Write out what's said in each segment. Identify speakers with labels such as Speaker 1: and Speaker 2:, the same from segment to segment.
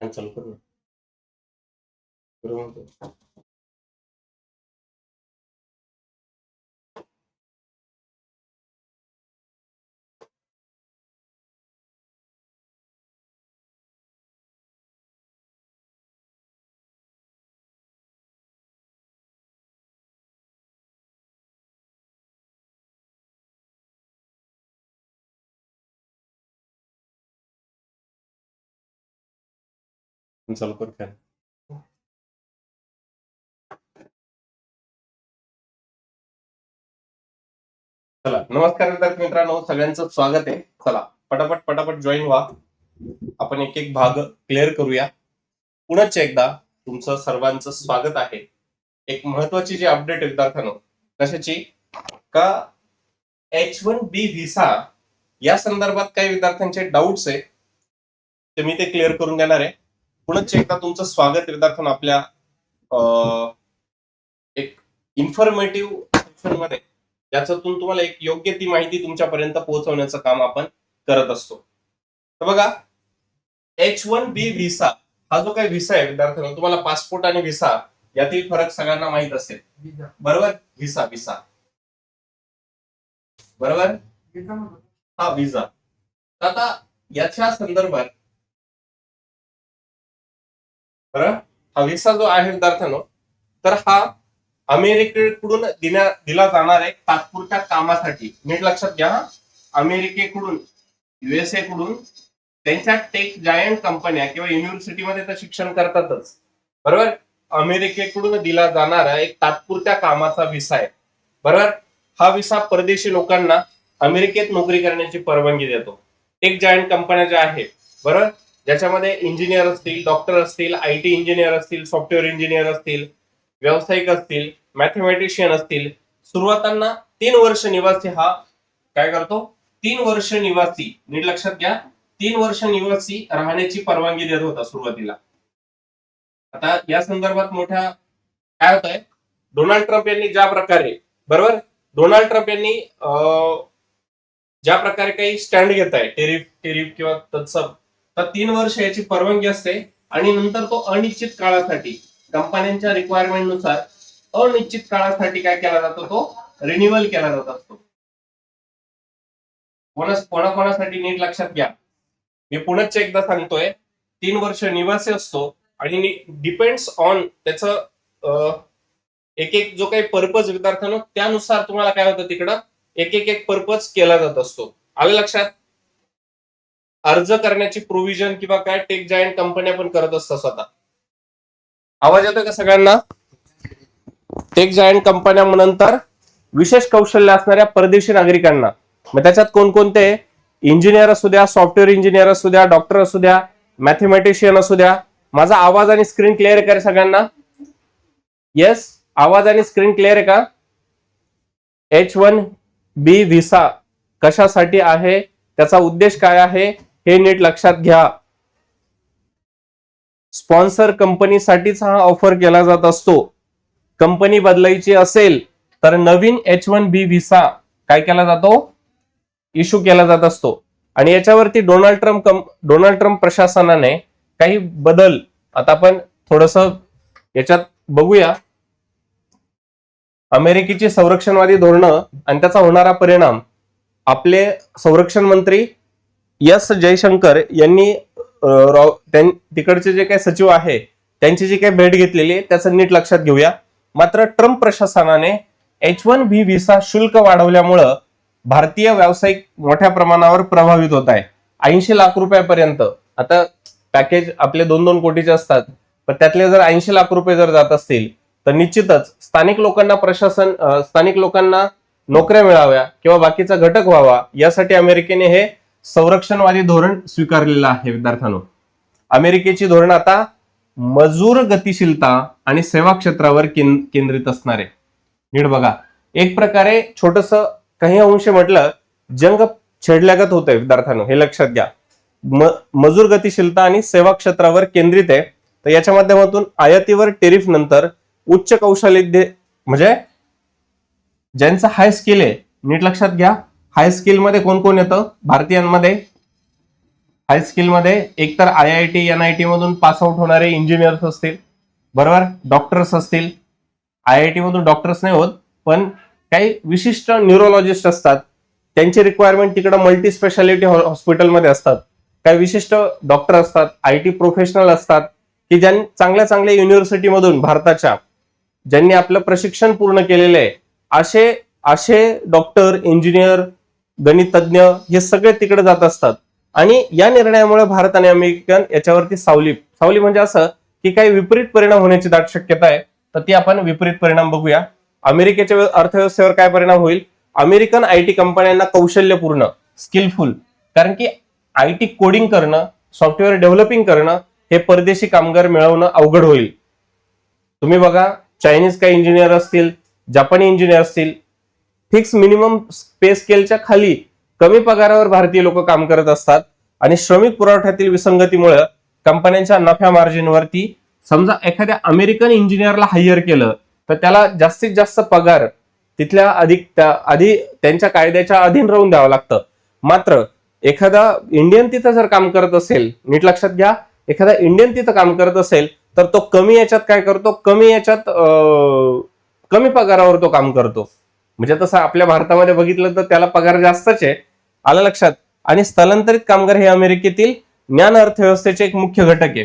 Speaker 1: आणि चालू कर ना बरोबर चला नमस्कार विद्यार्थी मित्रांनो सगळ्यांचं स्वागत आहे. चला पटापट पटापट जॉईन व्हा. आपण एक एक भाग क्लिअर करूया. पुनश्च एकदा तुमचं सर्वांचं स्वागत आहे. एक महत्वाची जी अपडेट विद्यार्थ्यांनो कशाची? का एच वन बी व्हिसा या संदर्भात काही विद्यार्थ्यांचे डाऊट्स आहे ते मी ते क्लिअर करून देणार आहे. पुनश्च एकदा तुमचं स्वागत आहे विद्यार्थ्यांनो आपल्या एक इन्फॉर्मेटिव्ह सेक्शनमध्ये. ज्याच्यातून तुम्हाला एक योग्य ती माहिती तुमच्यापर्यंत पोहोचवण्याचं काम आपण करत असतो. तर बघा एच वन बी व्हिसा हा जो काही व्हिसा आहे विद्यार्थ्यांनो तुम्हाला पासपोर्ट आणि व्हिसा यातील फरक सगळ्यांना माहीत असेल. बरोबर? व्हिसा व्हिसा बरोबर? हा व्हिसा आता याच्या संदर्भात तर हा व्हिसा जो आहे विद्यार्थ्यांनो तर हा अमेरिकेकडून दिल्या दिला जाणार आहे तात्पुरत्या कामासाठी. नीट लक्षात घ्या अमेरिकेकडून युएसए कडून त्यांच्या टेक जायंट कंपन्या किंवा युनिव्हर्सिटीमध्ये तर शिक्षण करतातच. बरोबर? अमेरिकेकडून दिला जाणारा एक तात्पुरत्या कामाचा विसा आहे. बरोबर? हा विसा परदेशी लोकांना अमेरिकेत नोकरी करण्याची परवानगी देतो. टेक जायंट कंपन्या ज्या आहेत बरोबर? ज्याच्यामध्ये इंजिनियर असतील डॉक्टर असतील आय टी इंजिनियर असतील सॉफ्टवेअर इंजिनियर असतील व्यावसायिक असतील मॅथमॅटिशियन असतील सुरुवातांना तीन वर्ष निवासी हा काय करतो? तीन वर्ष निवासी. नीट लक्षात घ्या. तीन वर्ष निवासी राहण्याची परवानगी देत होता सुरुवातीला. आता या संदर्भात मोठ्या काय होत आहे डोनाल्ड ट्रम्प यांनी ज्या प्रकारे बरोबर? डोनाल्ड ट्रम्प यांनी ज्या प्रकारे काही स्टँड घेत आहे टेरिफ टेरिफ किंवा तत्सम तर तीन वर्ष याची परवानगी असते आणि नंतर तो अनिश्चित काळासाठी कंपन्यांच्या रिक्वायरमेंटनुसार अनिश्चित काळासाठी काय केला जातो? तो रिन्युअल केला जात असतो. कोणाकोणासाठी नीट लक्षात घ्या. मी पुनश्च एकदा सांगतोय तीन वर्ष निवासी असतो आणि डिपेंड्स ऑन त्याचं एक एक जो काही पर्पज विद्यार्थ्यांनो त्यानुसार तुम्हाला काय होतं तिकडं? एक एक एक पर्पज केला जात असतो. आलं लक्षात? अर्ज करण्याची प्रोव्हिजन किंवा काय टेक जायंट कंपन्या पण करत असतात स्वतः. आवाज येतोय का सगळ्यांना? टेक जायंट कंपन्या नंतर विशेष कौशल्य असणाऱ्या परदेशी नागरिकांना. मग त्याच्यात कोणकोणते? इंजिनियर असू द्या सॉफ्टवेअर इंजिनियर असू द्या डॉक्टर असू द्या मॅथमॅटिशियन असू द्या. माझा आवाज आणि स्क्रीन क्लिअर आहे का सगळ्यांना? येस आवाज आणि स्क्रीन क्लिअर आहे का? एच वन बी व्हिसा कशासाठी आहे? त्याचा उद्देश काय आहे? हे नीट लक्षात घ्या. स्पॉन्सर कंपनीसाठीच हा ऑफर केला जात असतो. कंपनी बदलायची असेल तर नवीन एच वन बी व्हिसा काय केला जातो? इश्यू केला जात असतो. आणि याच्यावरती डोनाल्ड ट्रम्प डोनाल्ड ट्रम्प प्रशासनाने काही बदल आता आपण थोडस याच्यात बघूया. अमेरिकेची संरक्षणवादी धोरणं आणि त्याचा होणारा परिणाम. आपले संरक्षण मंत्री एस जयशंकर यांनी तिकडचे जे काही सचिव आहे त्यांची जी काही भेट घेतलेली आहे त्याचं नीट लक्षात घेऊया. मात्र ट्रम्प प्रशासनाने एच वन बी व्हिसा शुल्क वाढवल्यामुळं भारतीय व्यावसायिक मोठ्या प्रमाणावर प्रभावित होत आहे. ऐंशी लाख रुपयापर्यंत. आता पॅकेज आपले दोन दोन कोटीचे असतात पण त्यातले जर ऐंशी लाख रुपये जर जात असतील तर निश्चितच स्थानिक लोकांना प्रशासन स्थानिक लोकांना नोकऱ्या मिळाव्या किंवा बाकीचा घटक व्हावा यासाठी अमेरिकेने हे संरक्षणवादी धोरण स्वीकारलेलं आहे विद्यार्थ्यांनो. अमेरिकेची धोरण आता मजूर गतिशीलता आणि सेवा क्षेत्रावर केंद्रित असणार. आहे नीट बघा. एक प्रकारे छोटस काही अंश म्हटलं जंग छेडल्यागत होतंय विद्यार्थ्यांनो. हे लक्षात घ्या. म- मजूर गतिशीलता आणि सेवा क्षेत्रावर केंद्रित आहे. तर याच्या माध्यमातून आयातीवर टेरिफ नंतर उच्च कौशल्य म्हणजे ज्यांचं हाय स्किल आहे नीट लक्षात घ्या. हाय स्किलमध्ये कोण कोण येतं? भारतीयांमध्ये. हाय स्किलमध्ये एकतर I I T N I T मधून पास आउट होणारे इंजिनियर्स असतील. बरोबर? डॉक्टर्स असतील. आय आय टी मधून डॉक्टर्स नाही होत. पण काही विशिष्ट न्यूरोलॉजिस्ट असतात. त्यांची रिक्वायरमेंट तिकडे मल्टी स्पेशालिटी हॉस्पिटलमध्ये असतात. काही विशिष्ट डॉक्टर असतात आय टी प्रोफेशनल असतात की ज्यांनी चांगल्या चांगल्या युनिव्हर्सिटीमधून भारताच्या ज्यांनी आपलं प्रशिक्षण पूर्ण केलेलं आहे. असे असे डॉक्टर इंजिनियर गणितज्ञ हे सगळे तिकडे जात असतात. आणि या निर्णयामुळे भारत आणि अमेरिकन याच्यावरती सावली. सावली म्हणजे असं की काही विपरीत परिणाम होण्याची दाट शक्यता आहे. तर ती आपण विपरीत परिणाम बघूया. अमेरिकेच्या अर्थव्यवस्थेवर काय परिणाम होईल? अमेरिकन आय टी कंपन्यांना कौशल्यपूर्ण स्किलफुल कारण की आय टी कोडिंग करणं सॉफ्टवेअर डेव्हलपिंग करणं हे परदेशी कामगार मिळवणं अवघड होईल. तुम्ही बघा चायनीज काही इंजिनियर असतील जपानी इंजिनियर असतील फिक्स मिनिमम पे स्केलच्या खाली कमी पगारावर भारतीय लोक काम करत असतात. आणि श्रमिक पुरवठ्यातील विसंगतीमुळे कंपन्यांच्या नफ्या मार्जिनवरती समजा एखाद्या अमेरिकन इंजिनियरला हायर केलं तर त्याला जास्तीत जास्त पगार तिथल्या अधिक त्या आधी त्यांच्या कायद्याच्या अधीन राहून द्यावं लागतं. मात्र एखादा इंडियन तिथं जर काम करत असेल नीट लक्षात घ्या एखादा इंडियन तिथं काम करत असेल तर तो कमी याच्यात काय करतो? कमी याच्यात कमी पगारावर तो काम करतो. म्हणजे तसं आपल्या भारतामध्ये बघितलं तर त्याला पगार जास्तच आहे. आलं लक्षात? आणि स्थलांतरित कामगार हे अमेरिकेतील ज्ञान अर्थव्यवस्थेचे एक मुख्य घटक आहे.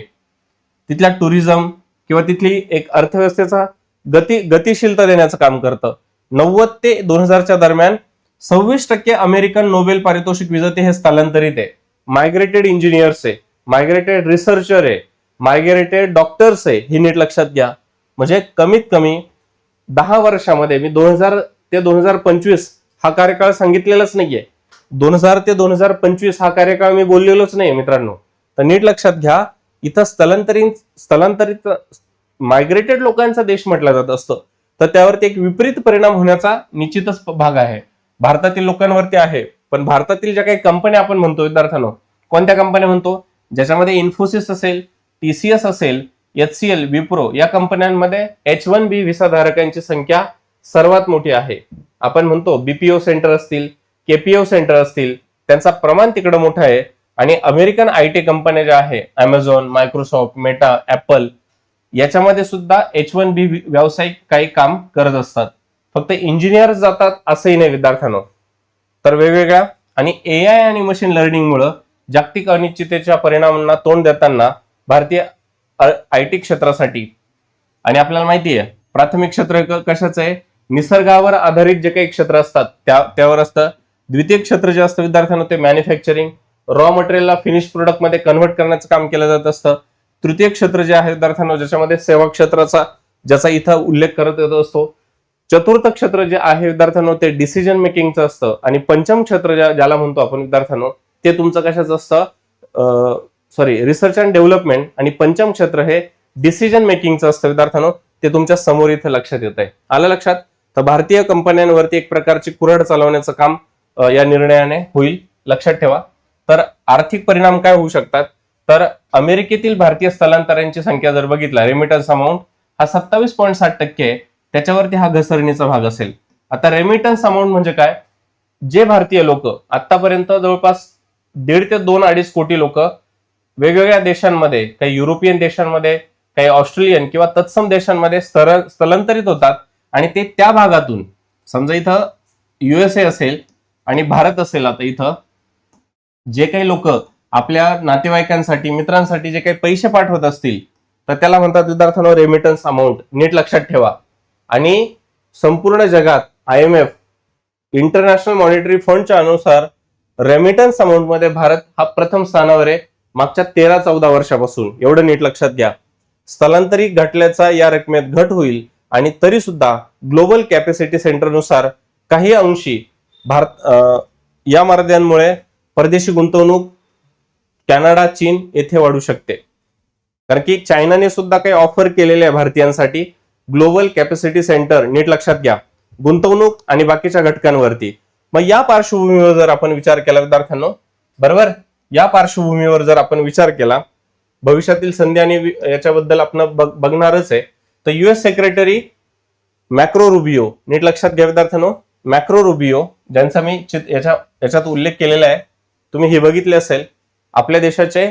Speaker 1: तिथल्या टुरिझम किंवा तिथली एक अर्थव्यवस्थेचा गती गतिशीलता देण्याचं काम करतं. नव्वद ते दोन हजारच्या दरम्यान सव्वीस टक्के अमेरिकन नोबेल पारितोषिक विजेते हे स्थलांतरित आहे. मायग्रेटेड इंजिनियर्स आहे. मायग्रेटेड रिसर्चर आहे. मायग्रेटेड डॉक्टर्स आहे. ही नीट लक्षात घ्या. म्हणजे कमीत कमी दहा वर्षामध्ये मी दोन हजार ते दोन हजार पंचवीस हा कार्यकाळ सांगितलेलाच नाहीये. दोन हजार ते दोन हजार पंचवीस हा कार्यकाळ मी बोललेलोच नाही मित्रांनो. तर नीट लक्षात घ्या इथं स्थलांतरित स्थलांतरित मायग्रेटेड लोकांचा देश म्हटला जात असतो. तर त्यावरती एक विपरीत परिणाम होण्याचा निश्चितच भाग आहे. भारतातील लोकांवरती आहे. पण भारतातील ज्या काही कंपन्या आपण म्हणतो विद्यार्थ्यांनो कोणत्या कंपन्या म्हणतो? ज्याच्यामध्ये इन्फोसिस असेल टीसीएस असेल एच सी एल विप्रो या कंपन्यांमध्ये एच वन बी व्हिसा धारकांची संख्या सर्वात मोठी आहे. आपण म्हणतो बीपीओ सेंटर असतील केपीओ सेंटर असतील त्यांचा प्रमाण तिकडं मोठं आहे. आणि अमेरिकन आय टी कंपन्या ज्या आहे अमेझॉन मायक्रोसॉफ्ट मेटा ऍपल याच्यामध्ये सुद्धा एच वन बी व्यावसायिक काही काम करत असतात. फक्त इंजिनियर जातात असंही नाही विद्यार्थ्यांना. तर वेगवेगळ्या आणि ए आय आणि मशीन लर्निंगमुळं जागतिक अनिश्चिततेच्या परिणामांना तोंड देताना भारतीय आय टी क्षेत्रासाठी. आणि आपल्याला माहिती आहे प्राथमिक क्षेत्र कशाचं आहे? निसर्गावर आधारित जे काही क्षेत्र असतात त्या त्यावर असतं. द्वितीय क्षेत्र जे असतं विद्यार्थ्यांना ते मॅन्युफॅक्चरिंग रॉ मटेरियलला फिनिश प्रोडक्टमध्ये कन्व्हर्ट करण्याचं काम केलं जात असतं. तृतीय क्षेत्र जे आहे विद्यार्थ्यांना ज्याच्यामध्ये सेवा क्षेत्राचा ज्याचा इथं उल्लेख करत येत असतो. चतुर्थ क्षेत्र जे आहे विद्यार्थ्यांनो ते डिसिजन मेकिंगचं असतं. आणि पंचम क्षेत्र ज्या- ज्याला म्हणतो आपण विद्यार्थ्यांनो ते तुमचं कशाचं असतं? सॉरी रिसर्च अँड डेव्हलपमेंट आणि पंचम क्षेत्र हे डिसिजन मेकिंगचं असतं विद्यार्थ्यांनो. ते तुमच्यासमोर इथं लक्षात येत आहे आलं लक्षात? तर भारतीय कंपन्यांवरती एक प्रकारची कुरड चालवण्याचं काम या निर्णयाने होईल. लक्षात ठेवा. तर आर्थिक परिणाम काय होऊ शकतात? तर अमेरिकेतील भारतीय स्थलांतरांची संख्या जर बघितला रेमिटन्स अमाऊंट हा सत्तावीस पॉईंट साठ टक्के आहे. त्याच्यावरती हा घसरणीचा भाग असेल. आता रेमिटन्स अमाऊंट म्हणजे काय? जे भारतीय लोक आतापर्यंत जवळपास दीड ते दोन अडीच कोटी लोक वेगवेगळ्या देशांमध्ये काही युरोपियन देशांमध्ये काही ऑस्ट्रेलियन किंवा तत्सम देशांमध्ये स्थलांतरित होतात. आणि ते त्या भागातून समजा इथं युएसए असेल आणि भारत असेल आता इथं जे काही लोक आपल्या नातेवाईकांसाठी मित्रांसाठी जे काही पैसे पाठवत असतील तर त्याला म्हणतात विद्यार्थ्यांना रेमिटन्स अमाऊंट नीट लक्षात ठेवा. आणि संपूर्ण जगात I M F international monetary फंडच्या अनुसार रेमिटन्स अमाऊंटमध्ये भारत हा प्रथम स्थानावर आहे मागच्या तेरा चौदा वर्षापासून. एवढं नीट लक्षात घ्या. स्थलांतरित घटल्याचा या रकमेत घट होईल. आणि तरी सुद्धा ग्लोबल कॅपॅसिटी सेंटरनुसार काही अंशी भारत या मार्गांमुळे परदेशी गुंतवणूक कॅनडा चीन येथे वाढू शकते. कारण की चायनाने सुद्धा काही ऑफर केलेले आहे भारतीयांसाठी. ग्लोबल कॅपॅसिटी सेंटर नीट लक्षात घ्या. गुंतवणूक आणि बाकीच्या घटकांवरती. मग या पार्श्वभूमीवर जर आपण विचार केला विद्यार्थ्यांनो बरोबर? या पार्श्वभूमीवर जर आपण विचार केला भविष्यातील संधी आणि याच्याबद्दल आपण बघणारच आहे. तर युएस सेक्रेटरी मॅक्रो रुबिओ नीट लक्षात घ्या विद्यार्थ्यांनो. मॅक्रो रुबिओ ज्यांचा मी याच्या याच्यात उल्लेख केलेला आहे तुम्ही हे बघितले असेल. आपल्या देशाचे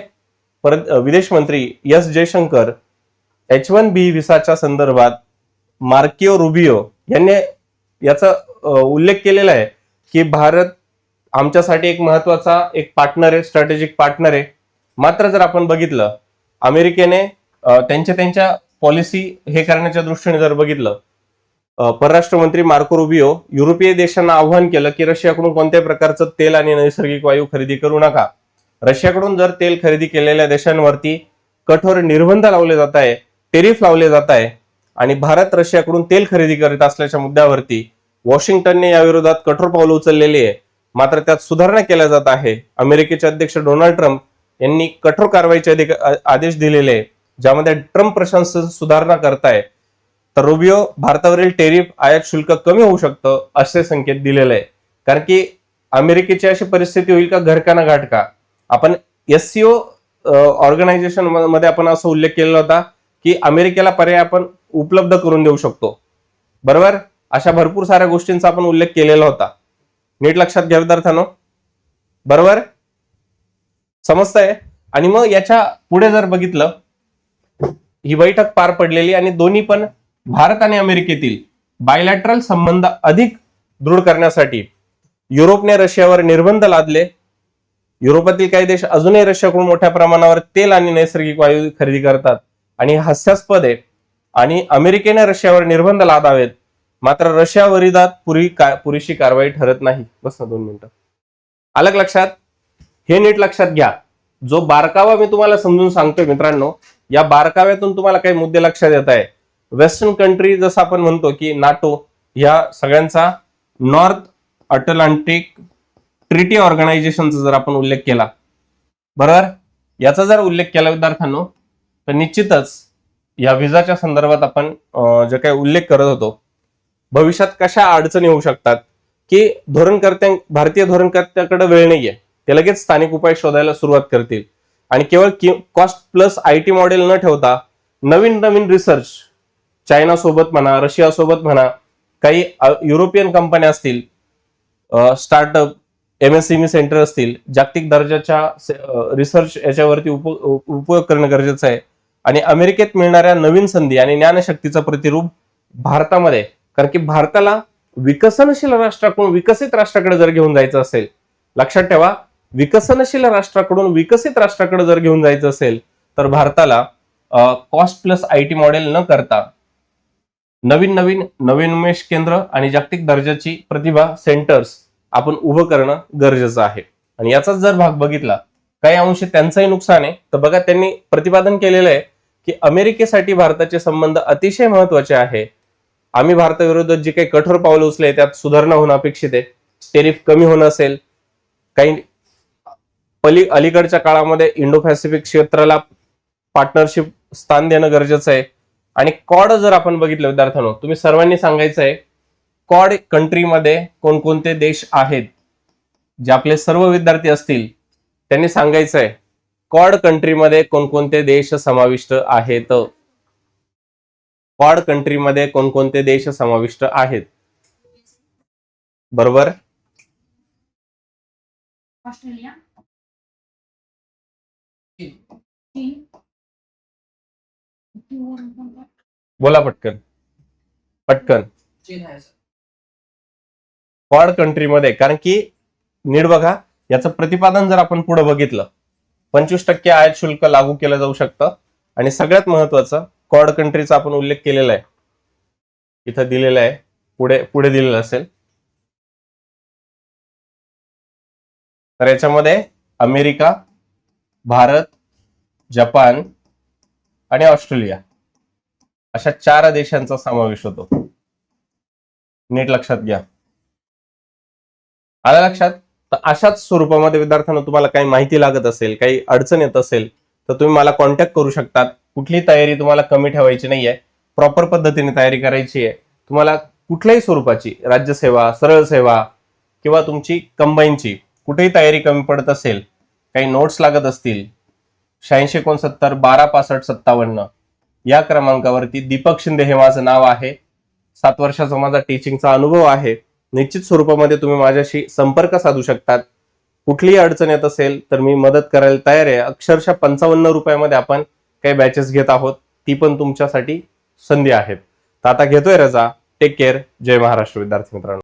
Speaker 1: परत विदेश मंत्री S Jaishankar H one B व्हिसाच्या संदर्भात मार्किओ रुबिओ यांनी याचा उल्लेख केलेला आहे की भारत आमच्यासाठी एक महत्त्वाचा एक पार्टनर आहे स्ट्रॅटेजिक पार्टनर आहे. मात्र जर आपण बघितलं अमेरिकेने त्यांच्या त्यांच्या पॉलिसी हे करण्याच्या दृष्टीने जर बघितलं परराष्ट्र मंत्री मार्को रुबिओ युरोपीय देशांना आव्हान केलं की रशियाकडून कोणत्याही प्रकारचं तेल आणि नैसर्गिक वायू खरेदी करू नका. रशियाकडून जर तेल खरेदी केलेल्या देशांवरती कठोर निर्बंध लावले जात आहे टेरिफ लावले जात आहे आणि भारत रशियाकडून तेल खरेदी करीत असल्याच्या मुद्द्यावरती वॉशिंग्टनने याविरोधात कठोर पावलं उचललेली आहे. मात्र त्यात सुधारणा केल्या जात आहे. अमेरिकेचे अध्यक्ष डोनाल्ड ट्रम्प यांनी कठोर कारवाईचे अधिक आदेश दिलेले आहे. ज्यामध्ये ट्रम्प प्रशासन सुधारणा करताय तर रुबिओ भारतावरील टेरिफ आयात शुल्क कमी होऊ शकतं असे संकेत दिलेले आहे. कारण की अमेरिकेची अशी परिस्थिती होईल का घरकाना घाट का आपण एस सीओ ऑर्गनायझेशनमध्ये आपण असा उल्लेख केलेला होता की अमेरिकेला पर्याय आपण उपलब्ध करून देऊ शकतो. बरोबर? अशा भरपूर साऱ्या गोष्टींचा आपण उल्लेख केलेला होता. नीट लक्षात घ्या विद्यार्थ्यानो. बरोबर? समजतंय? आणि मग याच्यापुढे जर बघितलं ही बैठक पार पडलेली आणि दोन्ही पण भारत आणि अमेरिकेतील बायलॅटरल संबंध अधिक दृढ करण्यासाठी युरोपने रशियावर निर्बंध लादले. युरोपातील काही देश अजूनही रशियाकडून मोठ्या प्रमाणावर तेल आणि नैसर्गिक वायू खरेदी करतात आणि हास्यास्पद आहे. आणि अमेरिकेने रशियावर निर्बंध लादावेत. मात्र रशिया विरोधात पुरी का पुरेशी कारवाई ठरत नाही. बस ना दोन मिनिटं. अलग लक्षात. हे नीट लक्षात घ्या. जो बारकावा मी तुम्हाला समजून सांगतोय मित्रांनो या बारकाव्यातून तुम्हाला काही मुद्दे लक्षात येत आहे. वेस्टर्न कंट्री जसं आपण म्हणतो की नाटो या सगळ्यांचा नॉर्थ अटलांटिक ट्रिटी ऑर्गनायझेशनचा जर आपण उल्लेख केला बरोबर? याचा जर उल्लेख केला विद्यार्थ्यांनो तर निश्चितच या विजाच्या संदर्भात आपण जे काही उल्लेख करत होतो भविष्यात कशा अडचणी होऊ शकतात की धोरणकर्त्या भारतीय धोरणकर्त्याकडे वेळ नाहीये ते लगेच स्थानिक उपाय शोधायला सुरुवात करतील. आणि केवळ cost plus I T model न ठेवता नवीन नवीन रिसर्च चायना सोबत म्हणा रशिया सोबत म्हणा काही युरोपियन कंपन्या असतील startup M S E centre असतील जागतिक दर्जाच्या रिसर्च याच्यावरती उप उपयोग करणं गरजेचं आहे. आणि अमेरिकेत मिळणाऱ्या नवीन संधी आणि ज्ञानशक्तीचं प्रतिरूप भारतामध्ये कारण की भारताला विकसनशील राष्ट्राकडून विकसित राष्ट्राकडे जर घेऊन जायचं असेल लक्षात ठेवा विकसनशील राष्ट्राकडून विकसित राष्ट्राकडे जर घेऊन जायचं असेल तर भारताला cost plus I T model न करता नवीन नवीन नवीनमेश केंद्र आणि जागतिक दर्जाची प्रतिभा सेंटर्स आपण उभं करणं गरजेचं आहे. आणि याचाच जर भाग बघितला काही अंश त्यांचंही नुकसान आहे. तर बघा त्यांनी प्रतिपादन केलेलं आहे की अमेरिकेसाठी भारताचे संबंध अतिशय महत्त्वाचे आहे. आम्ही भारताविरुद्ध जी काही कठोर पावलं उचले त्यात सुधारणा होणं अपेक्षित आहे. टेरिफ कमी होणं असेल. काही पली अलीकडच्या काळामध्ये इंडो पॅसिफिक क्षेत्राला पार्टनरशिप स्थान देणं गरजेचं आहे. आणि कॉड जर आपण बघितलं विद्यार्थ्यांनो तुम्ही सर्वांनी सांगायचं आहे कॉड कंट्रीमध्ये कोणकोणते देश आहेत? जे आपले सर्व विद्यार्थी असतील त्यांनी सांगायचं आहे कॉड कंट्रीमध्ये कोणकोणते देश समाविष्ट आहेत? कॉड कंट्रीमध्ये कोणकोणते देश समाविष्ट आहेत? बरोबर?
Speaker 2: ऑस्ट्रेलिया.
Speaker 1: बोला पटकन. पटकन.
Speaker 3: चीन
Speaker 1: क्वाड कंट्रीमध्ये कारण की नीड बघा याचं प्रतिपादन जर आपण पुढे बघितलं पंचवीस टक्के आयात शुल्क लागू केलं जाऊ शकतं. आणि सगळ्यात महत्वाचं क्वाड कंट्रीचा आपण उल्लेख केलेला आहे. इथं दिलेला आहे. पुढे पुढे दिलेलं असेल. तर याच्यामध्ये अमेरिका भारत जपान आणि ऑस्ट्रेलिया अशा चार देशांचा समावेश होतो. नीट लक्षात घ्या. आला लक्षात? तर अशाच स्वरूपामध्ये विद्यार्थ्यांना तुम्हाला काही माहिती लागत असेल काही अडचण येत असेल तर तुम्ही मला कॉन्टॅक्ट करू शकतात. कुठली तयारी तुम्हाला कमी ठेवायची नाहीये. प्रॉपर पद्धतीने तयारी करायची आहे. तुम्हाला कुठल्याही स्वरूपाची राज्यसेवा सरळ सेवा किंवा तुमची कंबाईनची कुठेही तयारी कमी पडत असेल काही नोट्स लागत असतील शहाऐंशी एकोणसत्तर बारा पासष्ट सत्तावन्न या क्रमांकावरती दीपक शिंदे हे माझं नाव आहे. सात वर्षाचा माझा टीचिंगचा अनुभव आहे. निश्चित स्वरूपामध्ये तुम्ही माझ्याशी संपर्क साधू शकतात. कुठलीही अडचण येत असेल तर मी मदत करायला तयार आहे. अक्षरशः पंचावन्न रुपयामध्ये आपण काही बॅचेस घेत आहोत. ती पण तुमच्यासाठी संधी आहेत. तर आता घेतोय रजा. टेक केअर जय महाराष्ट्र विद्यार्थी मित्रांनो.